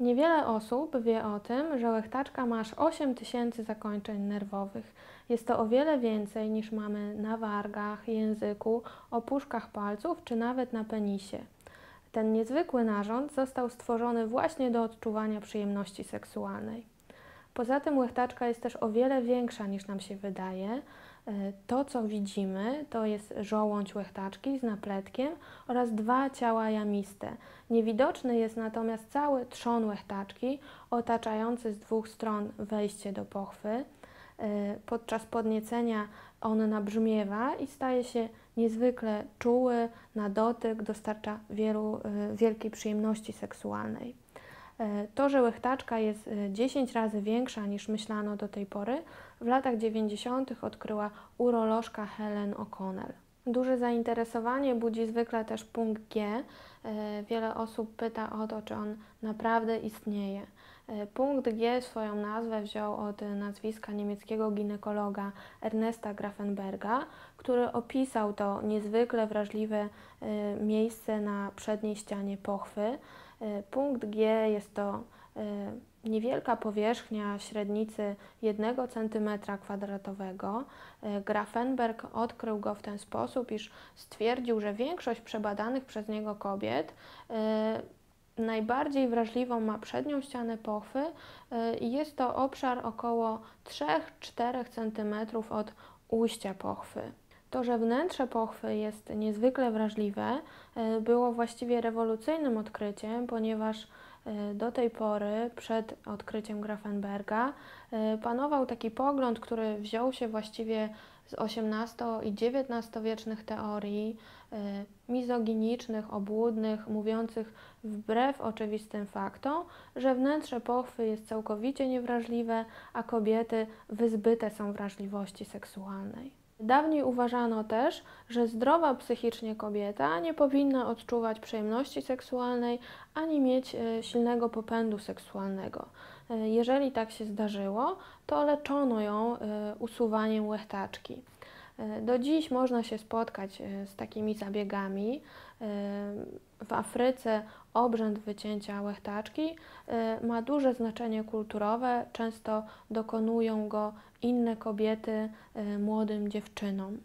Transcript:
Niewiele osób wie o tym, że łechtaczka ma aż 8 tysięcy zakończeń nerwowych. Jest to o wiele więcej niż mamy na wargach, języku, opuszkach palców czy nawet na penisie. Ten niezwykły narząd został stworzony właśnie do odczuwania przyjemności seksualnej. Poza tym łechtaczka jest też o wiele większa niż nam się wydaje. E, to, co widzimy, to jest żołądź łechtaczki z napletkiem oraz dwa ciała jamiste. Niewidoczny jest natomiast cały trzon łechtaczki, otaczający z dwóch stron wejście do pochwy. E, podczas podniecenia on nabrzmiewa i staje się niezwykle czuły na dotyk, dostarcza wielu, e, wielkiej przyjemności seksualnej. E, to, że łechtaczka jest 10 e, razy większa niż myślano do tej pory, w latach 90. odkryła urolożka Helen O'Connell. Duże zainteresowanie budzi zwykle też punkt G. E, wiele osób pyta o to, czy on naprawdę istnieje. Punkt G swoją nazwę wziął od nazwiska niemieckiego ginekologa Ernesta Grafenberga, który opisał to niezwykle wrażliwe miejsce na przedniej ścianie pochwy. E, punkt G jest to e, niewielka powierzchnia średnicy 1 cm2. E, Grafenberg odkrył go w ten sposób, iż stwierdził, że większość przebadanych przez niego kobiet najbardziej wrażliwą ma przednią ścianę pochwy i jest to obszar około 3-4 cm od ujścia pochwy. To, że wnętrze pochwy jest niezwykle wrażliwe, e, było właściwie rewolucyjnym odkryciem, ponieważ do tej pory, przed odkryciem Grafenberga, e, panował taki pogląd, który wziął się właściwie z XVIII i XIX wiecznych teorii mizoginicznych, obłudnych, mówiących wbrew oczywistym faktom, że wnętrze pochwy jest całkowicie niewrażliwe, a kobiety wyzbyte są wrażliwości seksualnej. Dawniej uważano też, że zdrowa psychicznie kobieta nie powinna odczuwać przyjemności seksualnej ani mieć e, silnego popędu seksualnego. E, jeżeli tak się zdarzyło, to leczono ją e, usuwaniem łechtaczki. Do dziś można się spotkać z takimi zabiegami. W Afryce obrzęd wycięcia łechtaczki ma duże znaczenie kulturowe, często dokonują go inne kobiety młodym dziewczynom.